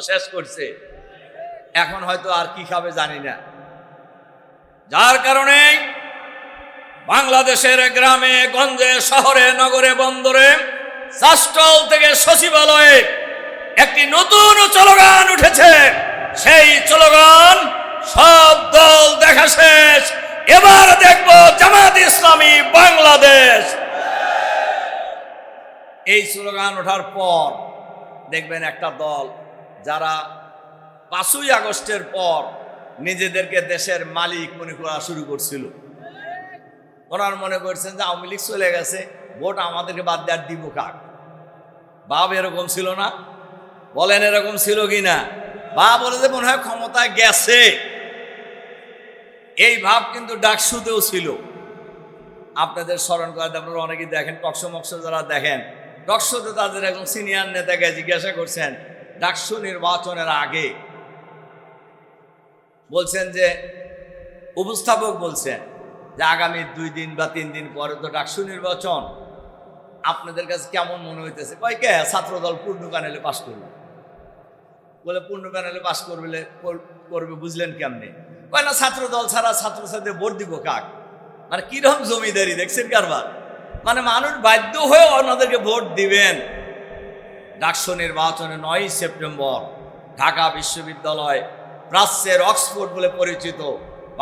শেষ করছে। এখন হয়তো আর কি খাবে জানি না। যার কারণে বাংলাদেশের গ্রামে, গঞ্জে, শহরে, নগরে, বন্দরে চাষটল থেকে সচিবালয়ে একটি নতুন স্লোগান উঠেছে। সেই স্লোগান সব দল দেখা শেষ। এবার দেখব জামাত ইসলামী বাংলাদেশ। এই স্লোগান ওঠার পর দেখবেন একটা দল যারা পাঁচই আগস্টের পর নিজেদেরকে দেশের মালিক মনে করা শুরু করছিল। ওনার মনে করছেন যে আওয়ামী লীগ চলে গেছে, ভোট আমাদেরকে বাদ দেওয়ার দিব কাক বাপ এরকম ছিল না? বলেন এরকম ছিল কি না বা বলে যে মনে হয় ক্ষমতায় গেছে। এই ভাব কিন্তু ডাকসুতেও ছিল। আপনাদের স্মরণ করে আপনারা অনেকেই দেখেন, টকশো মকশো যারা দেখেন, টকশোতে তাদের একজন সিনিয়র নেতাকে জিজ্ঞাসা করছেন ডাকসু নির্বাচনের আগে বলছেন যে, উপস্থাপক বলছেন যে, আগামী দুই দিন বা তিন দিন পরে তো ডাকসু নির্বাচন। আপনাদের কাছে কেমন মনে হইতেছে? কয় কে? ছাত্রদল পূর্ণ প্যানেলে পাশ করবে। বলে, পূর্ণ প্যানেলে পাশ করবে করবে বুঝলেন কেমনে? কয় না ছাত্র দল ছাড়া ছাত্রছাত্রী ভোট দিব কাক? মানে কীরকম জমিদারি, দেখছেন কারবার? মানে মানুষ বাধ্য হয়ে ওনাদেরকে ভোট দিবেন। ডাকসু নির্বাচনে নয় সেপ্টেম্বর ঢাকা বিশ্ববিদ্যালয়, প্রাচ্যের অক্সফোর্ড বলে পরিচিত,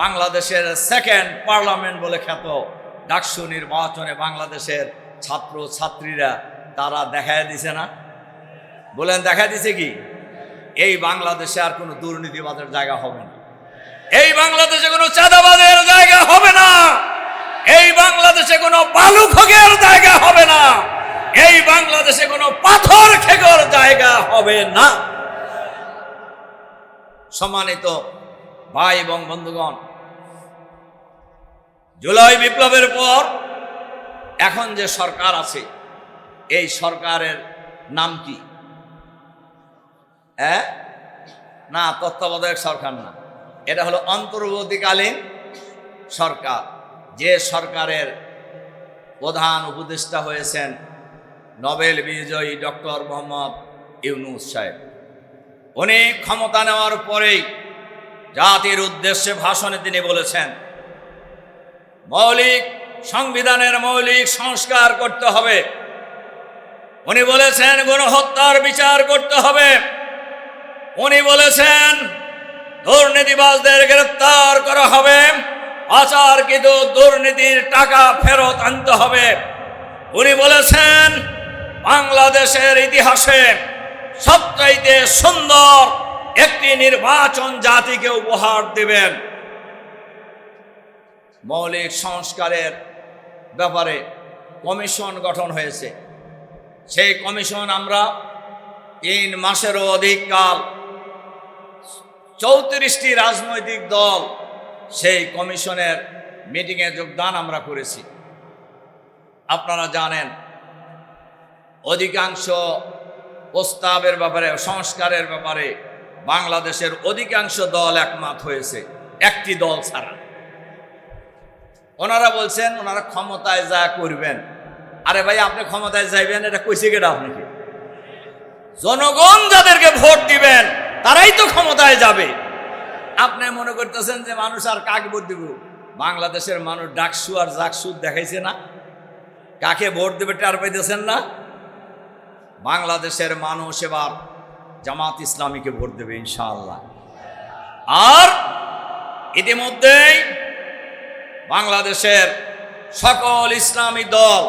বাংলাদেশের সেকেন্ড পার্লামেন্ট বলে খ্যাত। ডাকসু নির্বাচনে বাংলাদেশের ছাত্র ছাত্রীরা তারা দেখায় দিছে না? বলেন দেখা দিছে কি? এই বাংলাদেশে আর কোনো দুর্নীতিবাদের জায়গা হবে না। এই বাংলাদেশে কোনো চাঁদাবাদের জায়গা হবে না। এই বাংলাদেশে কোনো বালু জায়গা হবে না। এই বাংলাদেশে কোনো পাথর জায়গা হবে না। সম্মানিত ভাই এবং বন্ধুগণ, জুলাই বিপ্লবের পর এখন যে সরকার আছে, এই সরকারের নাম কি? হ্যাঁ? না, তত্ত্বাবধায়ক সরকার না। এটা হলো অন্তর্বর্তীকালীন সরকার। যে সরকারের প্রধান উপদেষ্টা হয়েছেন নোবেল বিজয়ী ডক্টর মোহাম্মদ ইউনুস সাহেব। উনি ক্ষমতা নেওয়ার পরেই জাতির উদ্দেশ্যে ভাষণে তিনি বলেছেন, মৌলিক সংবিধানের মৌলিক সংস্কার করতে হবে। উনি বলেছেন গণহত্যার বিচার করতে হবে। উনি বলেছেন দুর্নীতিবাজদের গ্রেপ্তার করা হবে। আচারকৃত দুর্নীতির টাকা ফেরত আনতে হবে। উনি বলেছেন, বাংলাদেশের ইতিহাসে সবচাইতে সুন্দর একটি নির্বাচন জাতিকে উপহার দেবেন। মৌলিক সংস্কারের ব্যাপারে কমিশন গঠন হয়েছে। সেই কমিশন আমরা তিন মাসেরও অধিক কাল চৌত্রিশটি রাজনৈতিক দল সেই কমিশনের মিটিংয়ে যোগদান আমরা করেছি। আপনারা জানেন, অধিকাংশ প্রস্তাবের ব্যাপারে, সংস্কারের ব্যাপারে বাংলাদেশের অধিকাংশ দল একমত হয়েছে, একটি দল ছাড়া। ওনারা বলছেন, ওনারা ক্ষমতায় যা করবেন। আরে ভাই, আপনি ক্ষমতায় যাইবেন, এটা কইছে কেটা আপনাকে? জনগণ যাদেরকে ভোট দিবেন, তারাই তো ক্ষমতায় যাবে। আপনি মনে করতেছেন যে মানুষ আর কাকে ভোট দিব? বাংলাদেশের মানুষ ডাকসু আর জাকসু দেখাইছে না? কাকে ভোট দেবে টার পাইতেছেন না? বাংলাদেশের মানুষ এবার জামাত ইসলামীকে ভোট দেবে, ইনশাআল্লাহ। আর ইতিমধ্যেই বাংলাদেশের সকল ইসলামী দল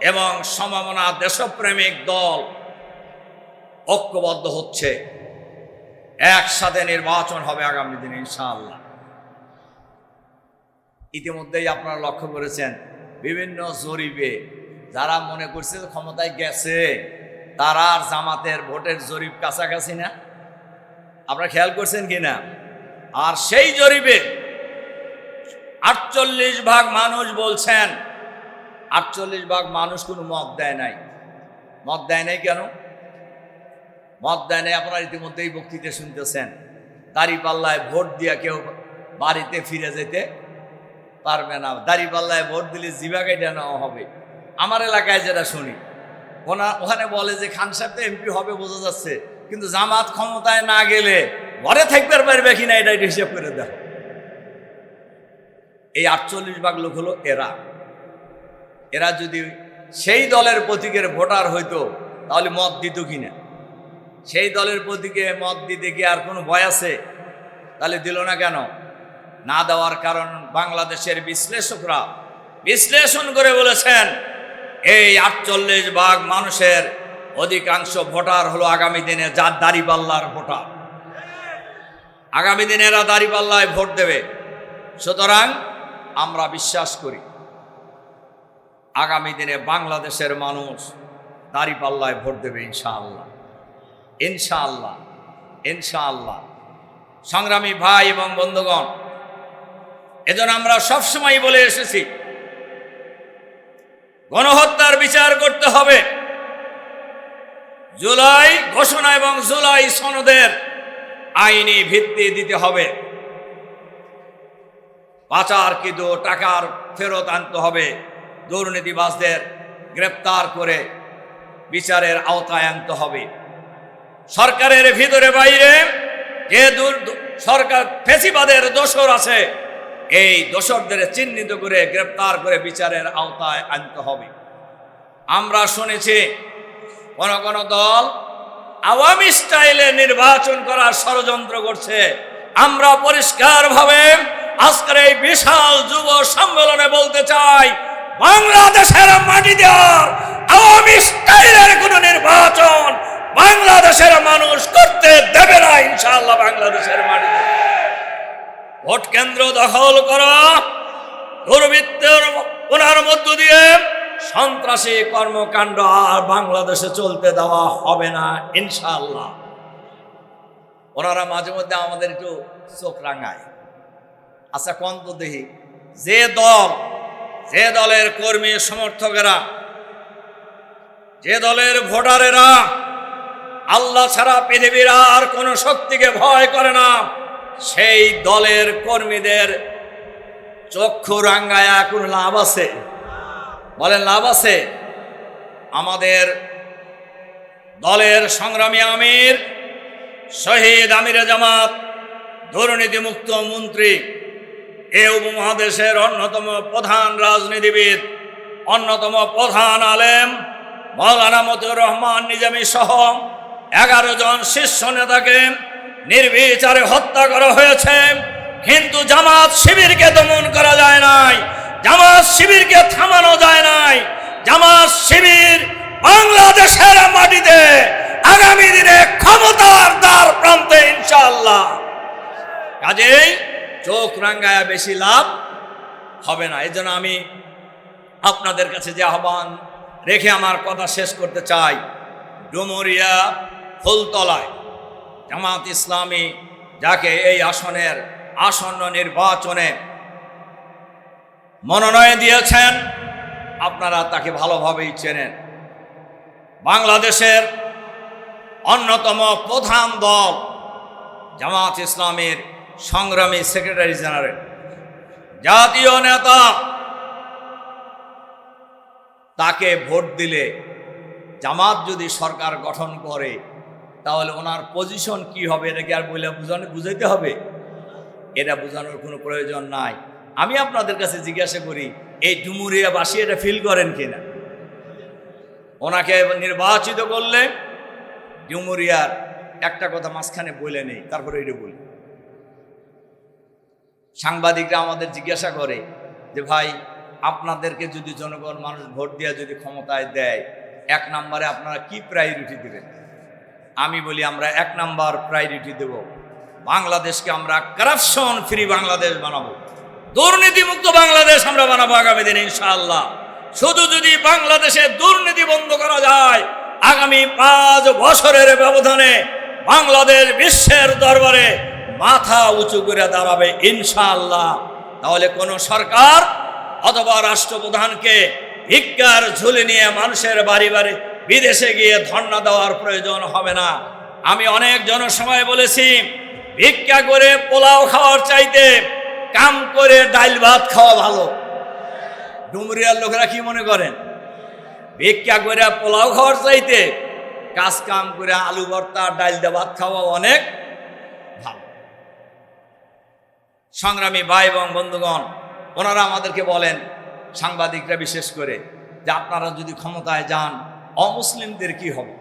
এবং সম্ভাবনা দেশপ্রেমিক দল ঐক্যবদ্ধ হচ্ছে। একসাথে নির্বাচন হবে আগামী দিনে, ইনশাআল্লাহ। ইতিমধ্যেই আপনারা লক্ষ্য করেছেন, বিভিন্ন জরিপে যারা মনে করছে ক্ষমতায় গেছে তারা আর জামাতের ভোটের জরিপ কাছাকাছি না। আপনারা খেয়াল করছেন কি না? আর সেই জরিপে আটচল্লিশ ভাগ মানুষ বলছেন, আটচল্লিশ ভাগ মানুষ কোনো মত দেয় নাই। মত দেয় নাই কেন? মত দেয় নাই আপনারা ইতিমধ্যেই বক্তৃতা শুনতেছেন। দাড়ি পাল্লায় ভোট দিয়া কেউ বাড়িতে ফিরে যেতে পারবে না। দাড়ি পাল্লায় ভোট দিলে জিবা কেটে নেওয়া হবে। আমার এলাকায় যেটা শুনি ওনা ওখানে বলে যে খান সাহেব তো এমপি হবে বোঝা যাচ্ছে। কিন্তু জামাত ক্ষমতায় না গেলে ঘরে থাকতে পারবে কিনা এটা হিসেব করে দেখো। এই আটচল্লিশ ভাগ লোক হলো এরা। এরা যদি সেই দলের প্রতীকের ভোটার হইতো, তাহলে মত দিত কিনা? সেই দলের প্রতীকে মত দিতে কি আর কোনো ভয় আছে? তাহলে দিল না কেন? না দেওয়ার কারণ বাংলাদেশের বিশ্লেষকরা বিশ্লেষণ করে বলেছেন এই আটচল্লিশ ভাগ মানুষের অধিকাংশ ভোটার হলো আগামী দিনে যার দাড়িপাল্লার ভোটার। আগামী দিনে এরা দাড়িপাল্লায় ভোট দেবে। সুতরাং আমরা বিশ্বাস করি, আগামী দিনে বাংলাদেশের মানুষ দাড়িপাল্লায় ভোট দেবে ইনশাআল্লাহ। ইনশাআল্লাহ ইনশাআল্লাহ। সংগ্রামী ভাই এবং বন্ধুগণ, এজন্য আমরা সবসময় বলে এসেছি গণহত্যার বিচার করতে হবে। জুলাই ঘোষণা এবং জুলাই সনদের আইনি ভিত্তি দিতে হবে। পাচারকৃত টাকার ফেরত আনতে হবে। দুর্নীতিবাজদের গ্রেপ্তার করে বিচারের আওতায় আনতে হবে। সরকারের ভিতরে বাইরে যে সরকার ফেসিবাদের দোষর আছে? এই দোষরদের চিহ্নিত করে গ্রেপ্তার করে বিচারের আওতায় আনতে হবে। আমরা শুনেছি কোন কোন দল আওয়ামী স্টাইলে নির্বাচন করার ষড়যন্ত্র করছে। আমরা পরিষ্কারভাবে আজকের এই বিশাল যুব সম্মেলনে বলতে চাই, বাংলাদেশের মাটিতে আর আওয়ামী স্টাইলের কোন নির্বাচন বাংলাদেশের মানুষ করতে দেবে না, ইনশাআল্লাহ বাংলাদেশের মাটিতে ভোট কেন্দ্র দখল করা, দুর্বৃত্তের ওনার মধ্য দিয়ে সন্ত্রাসী কর্মকাণ্ড আর বাংলাদেশে চলতে দেওয়া হবে না ইনশাল্লাহ ওনারা মাঝে মধ্যে আমাদের একটু চোখ রাঙায়। আচ্ছা কোন তো দেখি যে দল, যে দলের কর্মী সমর্থকেরা, যে দলের ভোটারেরা, আল্লাহ ছাড়া পৃথিবীর আর কোনো শক্তিকে ভয় করে না। সেই দলের কর্মীদের চক্ষু রাঙ্গায়া কোনো লাভ আছে? বলেন লাভ আছে। আমাদের দলের সংগ্রামী আমির, শহীদ আমিরে জামাত, দুর্নীতিমুক্ত মন্ত্রী, এ উপমহাদেশের অন্যতম প্রধান রাজনীতিবিদ, অন্যতম প্রধান আলেম, মৌলানা মতুর রহমান নিজামী সহ এগারো জন শীর্ষ নেতাকে নির্বিচারে হত্যা করা হয়েছে। কিন্তু জামাত শিবিরকে দমন করা যায় নাই, জামাত শিবিরকে থামানো যায় নাই। জামাত শিবির বাংলাদেশের মাটিতে আগামী দিনে ক্ষমতার দ্বার প্রান্তে ইনশাআল্লাহ। কাজেই চোখ রাঙ্গায় বেশি লাভ হবে না। এই আমি আপনাদের কাছে যে আহ্বান রেখে আমার কথা শেষ করতে চাই। ডুমুরিয়া ফুলতলায়। জামাত ইসলামী যাকে এই আসনের আসন্ন নির্বাচনে মনোনয়ন দিয়েছেন, আপনারা তাকে ভালোভাবেই চেনেন। বাংলাদেশের অন্যতম প্রধান দল জামাত ইসলামের সংগ্রামী সেক্রেটারি জেনারেল। জাতীয় নেতা তাকে ভোট দিলে জামাত যদি সরকার গঠন করে তাহলে ওনার পজিশন কি হবে, এটাকে আর বলে বুঝানো, বুঝাইতে হবে? এটা বোঝানোর কোনো প্রয়োজন নাই। আমি আপনাদের কাছে জিজ্ঞাসা করি, এই ডুমুরিয়া ডুমুরিয়াবাসী এটা ফিল করেন কিনা? ওনাকে নির্বাচিত করলে ডুমুরিয়ার একটা কথা মাঝখানে বলে নেই, তারপরে এটা বলি। সাংবাদিকরা আমাদের জিজ্ঞাসা করে যে, ভাই, আপনাদেরকে যদি জনগণ মানুষ ভোট দিয়ে যদি ক্ষমতায় দেয়, এক নম্বরে আপনারা কি প্রায়োরিটি দেবেন? আমি বলি, আমরা এক নাম্বার প্রায়োরিটি দেব। বাংলাদেশকে আমরা কারাপশন ফ্রি বাংলাদেশ বানাবো। দুর্নীতিমুক্ত বাংলাদেশ আমরা বানাবো আগামী দিনে, ইনশাআল্লাহ। শুধু যদি বাংলাদেশে দুর্নীতি বন্ধ করা যায়, আগামী পাঁচ বছরের ব্যবধানে বাংলাদেশ বিশ্বের দরবারে মাথা উঁচু করে দাঁড়াবে, ইনশাআল্লাহ। তাহলে কোন সরকার অথবা রাষ্ট্রপ্রধানকে ভিক্ষার ঝুলি নিয়ে মানুষের বাড়ি বাড়ি বিদেশে গিয়ে ধর্ণা দেওয়ার প্রয়োজন হবে না। আমি অনেক জনসময় বলেছি, ভিক্ষা করে পোলাও খাওয়ার চাইতে কাম করে ডাইল ভাত খাওয়া ভালো। ডুমরিয়ার লোকেরা কি মনে করেন? ভিক্ষা করে পোলাও খাওয়ার চাইতে কাজ কাম করে আলু ভর্তা, ডাইল দিয়ে ভাত খাওয়া অনেক ভালো। সংগ্রামী ভাই এবং বন্ধুগণ, ওনারা আমাদেরকে বলেন, সাংবাদিকরা বিশেষ করে, যে আপনারা যদি ক্ষমতায় যান অমুসলিমদের কি হবে?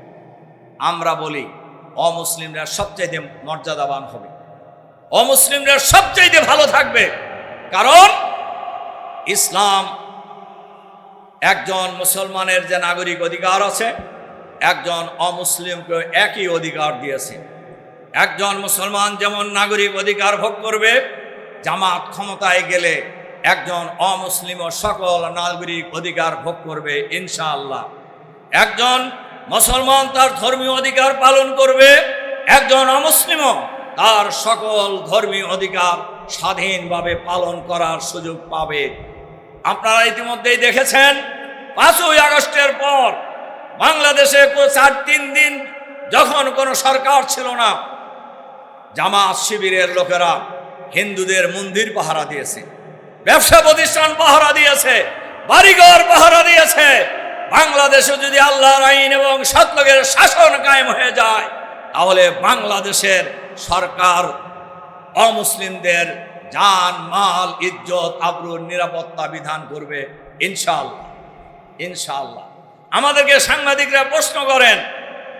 আমরা বলি, অমুসলিমরা সবচাইতে মর্যাদাবান হবে। অমুসলিমরা সবচাইতে ভালো থাকবে। কারণ, ইসলাম একজন মুসলমানের যে নাগরিক অধিকার আছে, একজন অমুসলিমকে একই অধিকার দিয়েছে। একজন মুসলমান যেমন নাগরিক অধিকার ভোগ করবে, জামাত ক্ষমতায় গেলে একজন অমুসলিম ও সকল নাগরিক অধিকার ভোগ করবে, ইনশাআল্লাহ। একজন মুসলমান তার ধর্মীয় অধিকার পালন করবে, একজন অমুসলিমও তার সকল ধর্মীয় অধিকার স্বাধীনভাবে পালন করার সুযোগ পাবে। আপনারা ইতিমধ্যেই দেখেছেন, পাঁচই আগস্টের পর বাংলাদেশে চার তিন দিন যখন কোনো সরকার ছিল না, জামাত শিবিরের লোকেরা হিন্দুদের মন্দির পাহারা দিয়েছে, ব্যবসা প্রতিষ্ঠান পাহারা দিয়েছে, বাড়িঘর পাহারা দিয়েছে বাংলাদেশে যদি আল্লাহর আইন এবং সৎলোকের শাসন কায়েম হয়ে যায়, তাহলে বাংলাদেশের সরকার, অমুসলিমদের জান, মাল, ইজ্জত, আবরুর নিরাপত্তা বিধান করবে ইনশাআল্লাহ। ইনশাআল্লাহ। আমাদেরকে সাংবাদিকরা প্রশ্ন করেন,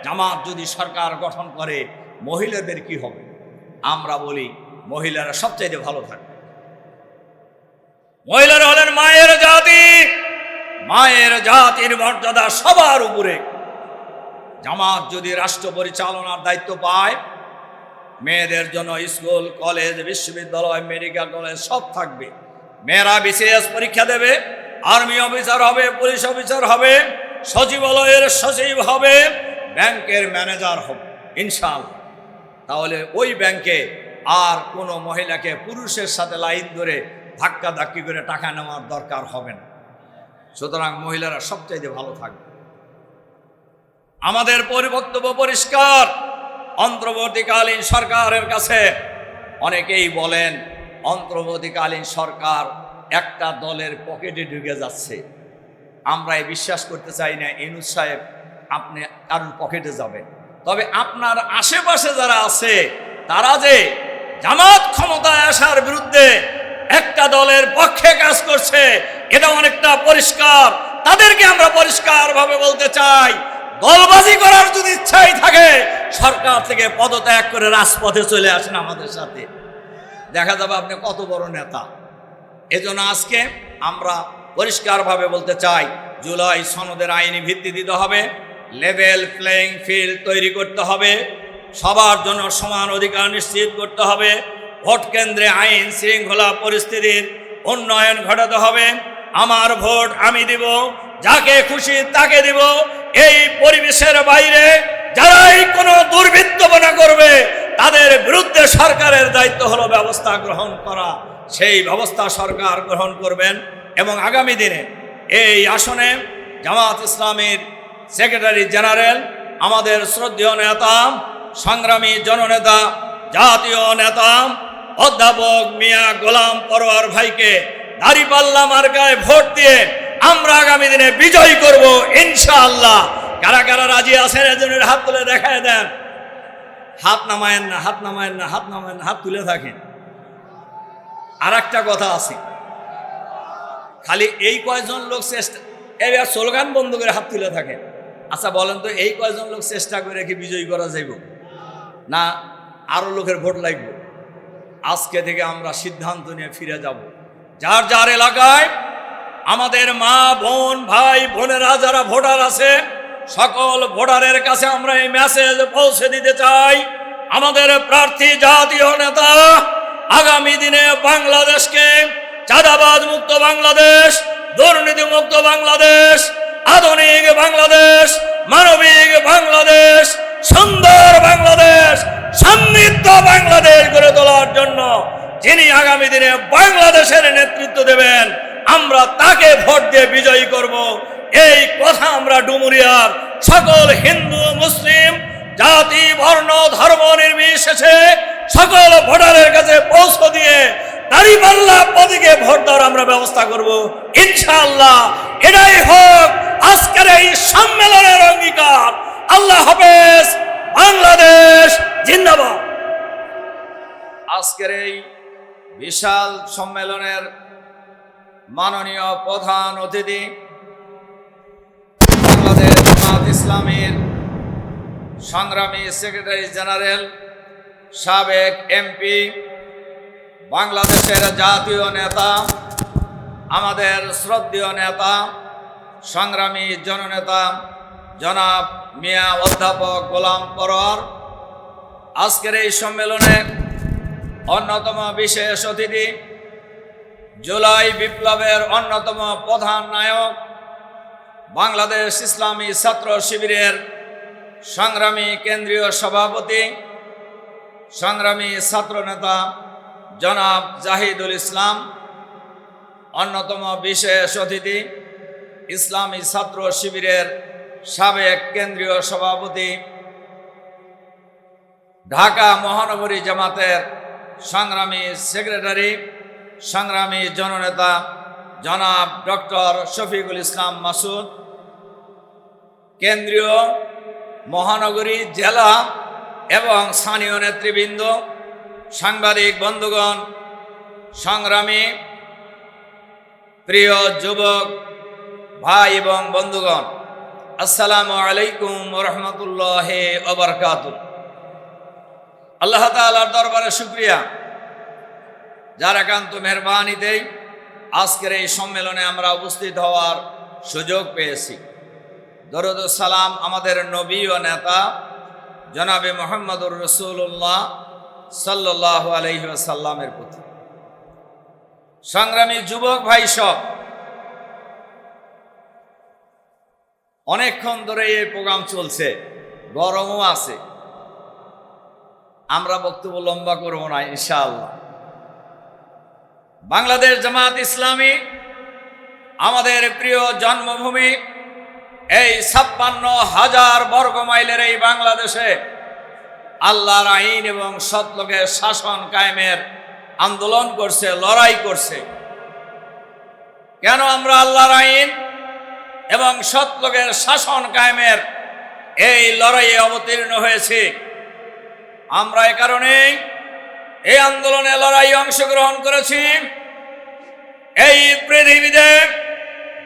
জামাত যদি সরকার গঠন করে, মহিলাদের কি হবে? আমরা বলি, মহিলারা সবচাইতে ভালো থাকবে। মহিলারা হলেন মায়ের জাতি। মায়ের জাতির মর্যাদা সবার উপরে। জামাত যদি রাষ্ট্র পরিচালনার দায়িত্ব পায়, মেয়েদের জন্য স্কুল, কলেজ, বিশ্ববিদ্যালয়, মেডিকেল কলেজ সব থাকবে। মেয়েরা বিসিএস পরীক্ষা দেবে, আর্মি অফিসার হবে, পুলিশ অফিসার হবে, সচিবালয়ের সচিব হবে, ব্যাংকের ম্যানেজার হবে, ইনশাআল্লাহ। তাহলে ওই ব্যাংকে আর কোনো মহিলাকে পুরুষের সাথে লাইন ধরে ধাক্কা ধাক্কি করে টাকা নেওয়ার দরকার হবে না। সুতরাং মহিলারা সবচাইতে ভালো থাকবে। আমাদের পরিবক্তব্য পরিষ্কার। অন্তর্বর্তীকালীন সরকারের কাছে অনেকেই বলেন, অন্তর্বর্তীকালীন সরকার একটা দলের পকেটে ঢুকে যাচ্ছে। আমরা এই বিশ্বাস করতে চাই না, ইনুস সাহেব, আপনি কারোর পকেটে যাবেন। তবে আপনার আশেপাশে যারা আছে, তারা যে জামাত ক্ষমতায় আসার বিরুদ্ধে একটা দলের পক্ষে কাজ করছে এটা অনেকটা পরিষ্কার। তাদেরকে আমরা পরিষ্কারভাবে বলতে চাই, দলবাজি করার যদি ইচ্ছাই থাকে, সরকার থেকে পদত্যাগ করে রাজপথে চলে আসেন আমাদের সাথে। দেখা যাবে আপনি কত বড় নেতা। এজন্য আজকে আমরা পরিষ্কারভাবে বলতে চাই, জুলাই সনদের আইনি ভিত্তি দিতে হবে লেভেল প্লেইং ফিল্ড তৈরি করতে হবে, সবার জন্য সমান অধিকার নিশ্চিত করতে হবে ভোট কেন্দ্রে আইন শৃঙ্খলা পরিস্থিতির উন্নয়ন ঘটাতে হবে। আমার ভোট আমি দিব, যাকে খুশি তাকে দিব। এই পরিবেশের বাইরে যারাই কোনো দুর্বৃত্তপনা করবে, তাদের বিরুদ্ধে সরকারের দায়িত্ব হলো ব্যবস্থা গ্রহণ করা। সেই ব্যবস্থা সরকার গ্রহণ করবেন এবং আগামী দিনে এই আসনে জামাত ইসলামের সেক্রেটারি জেনারেল, আমাদের শ্রদ্ধেয় নেতা, সংগ্রামী জননেতা, জাতীয় নেতা অধ্যাপক মিয়া গোলাম পরোয়ার ভাইকে দাড়িপাল্লা মার্কায় ভোট দিয়ে আমরা আগামী দিনে বিজয় করব ইনশাআল্লাহ। কারা কারা রাজি আছেন এজনের হাত তুলে দেখায় দেন। হাত নামায়েন না, হাত নামায়েন না, হাত নামায়েন না, হাত তুলে থাকেন। আর একটা কথা আছে। খালি এই কয়জন লোক চেষ্টা এবার স্লোগান বন্ধ করে হাত তুলে থাকে আচ্ছা বলেন তো এই কয়জন লোক চেষ্টা করে কি বিজয়ী করা যাইব? না, আরও লোকের ভোট লাগবে। আজকে থেকে আমরা সিদ্ধান্ত নিয়ে ফিরে যাব। যার যার এলাকায় আমাদের মা, বোন, ভাই, বোনেরা, যারা ভোটার আছে, সকল ভোটারের কাছে আমরা এই মেসেজ পৌঁছে দিতে চাই। আমাদের প্রার্থী, জাতীয় নেতা, আগামী দিনে বাংলাদেশকে চাঁদাবাজ মুক্ত বাংলাদেশ, দুর্নীতি মুক্ত বাংলাদেশ, আধুনিক বাংলাদেশ, মানবিক বাংলাদেশ, সুন্দর বাংলাদেশ। সমৃদ্ধ বাংলাদেশ গড়ে তোলার জন্য যিনি আগামী দিনে বাংলাদেশের নেতৃত্ব দেবেন, আমরা তাকে ভোট দিয়ে বিজয়ী করব। এই কথা আমরা ডুমুরিয়ার সকল হিন্দু মুসলিম, জাতি, বর্ণ, ধর্ম নির্বিশেষে সকল ভোটারের কাছে পৌঁছ দিয়ে দাঁড়িপাল্লা পদিকে ভোট দেওয়ার আমরা ব্যবস্থা করব। ইনশাআল্লাহ এটাই হোক আজকের এই সম্মেলনের অঙ্গীকার। আল্লাহ হাফেজ। বাংলাদেশ, জিন্দাবাদ। আজকের এই বিশাল সম্মেলনের মাননীয় প্রধান অতিথি বাংলাদেশ জামাত ইসলামীর সংগ্রামী সেক্রেটারি জেনারেল, সাবেক এমপি, বাংলাদেশের জাতীয় নেতা, আমাদের শ্রদ্ধীয় নেতা, সংগ্রামী জননেতা, জনাব মিয়া অধ্যাপক গোলাম পরোয়ার। আজকের এই সম্মেলনে অন্যতম বিশেষ অতিথি জুলাই বিপ্লবের অন্যতম প্রধান নায়ক বাংলাদেশ ইসলামী ছাত্র শিবিরের সংগ্রামী কেন্দ্রীয় সভাপতি, সংগ্রামী ছাত্রনেতা জনাব জাহিদুল ইসলাম, অন্যতম বিশেষ অতিথি ইসলামী ছাত্র শিবিরের সাবেক কেন্দ্রীয় সভাপতি ঢাকা মহানগরী জামাতের সংগ্রামী সেক্রেটারি, সংগ্রামী জননেতা জনাব ডক্টর শফিকুল ইসলাম মাসুদ, কেন্দ্রীয় মহানগরী জেলা এবং স্থানীয় নেতৃবৃন্দ, সাংবাদিক বন্ধুগণ, সংগ্রামী প্রিয় যুবক, ভাই এবং বন্ধুগণ। আসসালামু আলাইকুম রহমতুল্লাহ ওবরকাতুহ আল্লাহ তালার দরবারে শুক্রিয়া। যার একান্ত মেহরবানিতেই আজকের এই সম্মেলনে আমরা উপস্থিত হওয়ার সুযোগ পেয়েছি। দরুদ সালাম আমাদের নবী ও নেতা, জনাবে মোহাম্মদুর রসুল্লাহ সাল্লাহ আলহি সাল্লামের প্রতি। সংগ্রামী যুবক ভাই সব অনেকক্ষণ ধরে এই প্রোগ্রাম চলছে। গরমও আছে। আমরা বক্তব্য লম্বা করব না, ইনশাআল্লাহ। বাংলাদেশ জামাত ইসলামী, আমাদের প্রিয় জন্মভূমি, এই ছাপ্পান্ন হাজার বর্গ মাইলের এই বাংলাদেশে আল্লাহর আইন এবং সৎলোকের শাসন কায়েমের আন্দোলন করছে, লড়াই করছে। কেন আমরা আল্লাহর আইন? এবং সৎলোকের শাসন কায়েমের এই লড়াইয়ে অবতীর্ণ হয়েছে। আমরা এ কারণেই এই আন্দোলনে লড়াই অংশগ্রহণ করেছি। এই পৃথিবীতে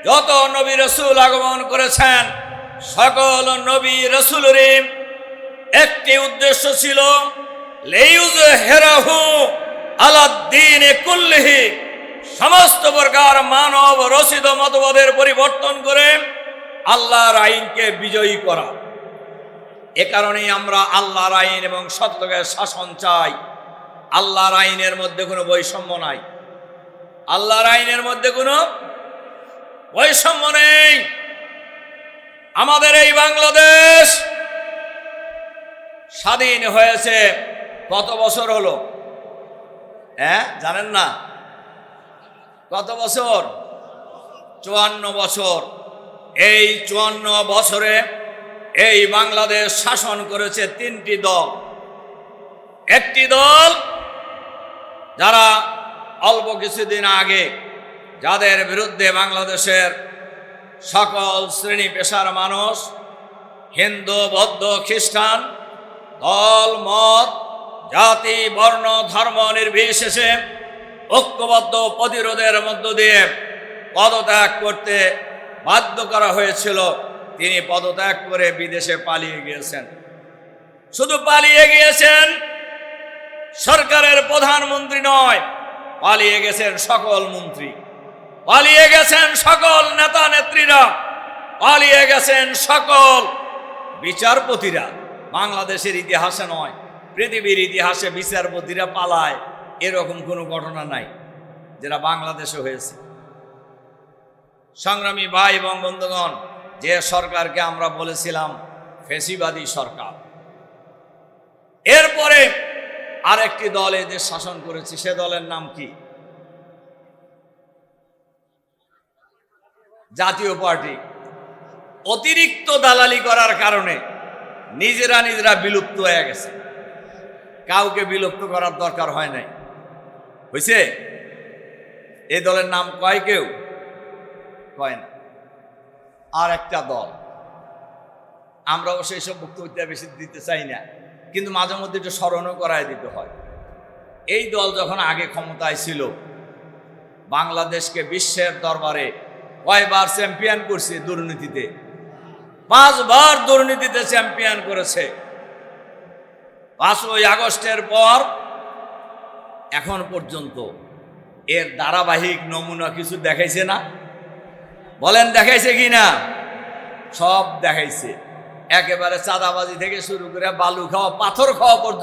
যত নবী রসুল আগমন করেছেন, সকল নবী রসুলেরই একটি উদ্দেশ্য ছিল লেইউজ হেরাহু আলাদ্দিন কুল্লিহি। সমস্ত প্রকার মানব রসিদ মতবাদের পরিবর্তন করে আল্লাহর আইনকে বিজয়ী করা। এ কারণেই আমরা আল্লাহর আইন এবং সত্যকের শাসন চাই। আল্লাহর আইনের মধ্যে কোনো বৈষম্য নাই। আল্লাহর আইনের মধ্যে কোনো বৈষম্য নেই। আমাদের এই বাংলাদেশ স্বাধীন হয়েছে কত বছর হলো? হ্যাঁ জানেন না? কত বছর? চুয়ান্ন বছর। এই চুয়ান্ন বছরে এই বাংলাদেশ শাসন করেছে তিনটি দল। একটি দল যারা অল্প কিছুদিন আগে যাদের বিরুদ্ধে বাংলাদেশের সকল শ্রেণি পেশার মানুষ, হিন্দু, বৌদ্ধ, খ্রিস্টান, দল, মত, জাতি, বর্ণ, ধর্ম নির্বিশেষে ঐক্যবদ্ধ প্রতিরোধের মধ্য দিয়ে পদত্যাগ করতে বাধ্য করা হয়েছিল। তিনি পদত্যাগ করে বিদেশে পালিয়ে গিয়েছেন। শুধু পালিয়ে গিয়েছেন, সরকারের প্রধানমন্ত্রী নয়, পালিয়ে গেছেন সকল মন্ত্রী। পালিয়ে গেছেন সকল নেতা নেত্রীরা, পালিয়ে গেছেন সকল বিচারপতিরা। বাংলাদেশের ইতিহাসে নয়, পৃথিবীর ইতিহাসে বিচারপতিরা পালায়। এরকম কোনো ঘটনা নাই যেটা বাংলাদেশে হয়েছে। সংগ্রামী ভাই এবং বন্ধুগণ, যে সরকারকে আমরা বলেছিলাম ফেসিবাদী সরকার, এরপরে আরেকটি দল এই দেশ শাসন করেছে, সে দলের নাম কি? জাতীয় পার্টি। অতিরিক্ত দালালি করার কারণে নিজেরা নিজেরা বিলুপ্ত হয়ে গেছে। কাউকে বিলুপ্ত করার দরকার হয় নাই। হয়েছে এই দলের নাম কয় কেউ? কয় না। আর একটা দল। আমরা অবশ্য এইসব বক্তব্য বেশি দিতে চাই না, কিন্তু মাঝে মধ্যে একটু স্মরণও করায় দিতে হয়। এই দল যখন আগে ক্ষমতায় ছিল, বাংলাদেশকে বিশ্বের দরবারে কয়বার চ্যাম্পিয়ন করছে দুর্নীতিতে? পাঁচবার দুর্নীতিতে চ্যাম্পিয়ন করেছে। পাঁচই আগস্টের পর এখন পর্যন্ত এর ধারাবাহিক নমুনা কিছু দেখাইছে না? বলেন, দেখাইছে কি না? সব দেখাইছে। একেবারে চাঁদাবাজি থেকে শুরু করে বালু খাওয়া, পাথর খাওয়া পর্যন্ত